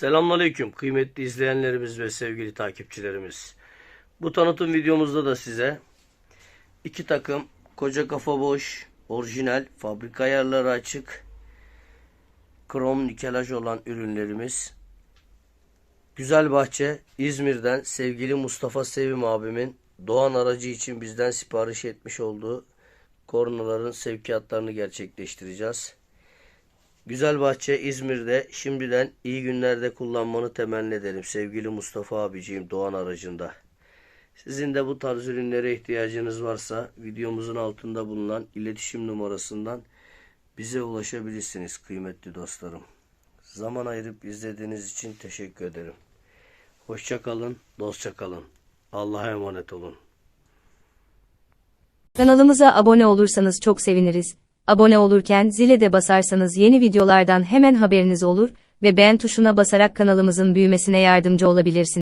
Selamünaleyküm kıymetli izleyenlerimiz ve sevgili takipçilerimiz. Bu tanıtım videomuzda da size iki takım koca kafa boş, orijinal, fabrika ayarları açık, krom nikelaj olan ürünlerimiz. Güzel Bahçe İzmir'den sevgili Mustafa Sevim abimin Doğan aracı için bizden sipariş etmiş olduğu kornaların sevkiyatlarını gerçekleştireceğiz. Güzel Bahçe İzmir'de şimdiden iyi günlerde kullanmanı temenni ederim sevgili Mustafa abiciğim Doğan aracında. Sizin de bu tarz ürünlere ihtiyacınız varsa videomuzun altında bulunan iletişim numarasından bize ulaşabilirsiniz kıymetli dostlarım. Zaman ayırıp izlediğiniz için teşekkür ederim. Hoşça kalın, dostça. Allah'a emanet olun. Kanalımıza abone olursanız çok seviniriz. Abone olurken zile de basarsanız yeni videolardan hemen haberiniz olur ve beğen tuşuna basarak kanalımızın büyümesine yardımcı olabilirsiniz.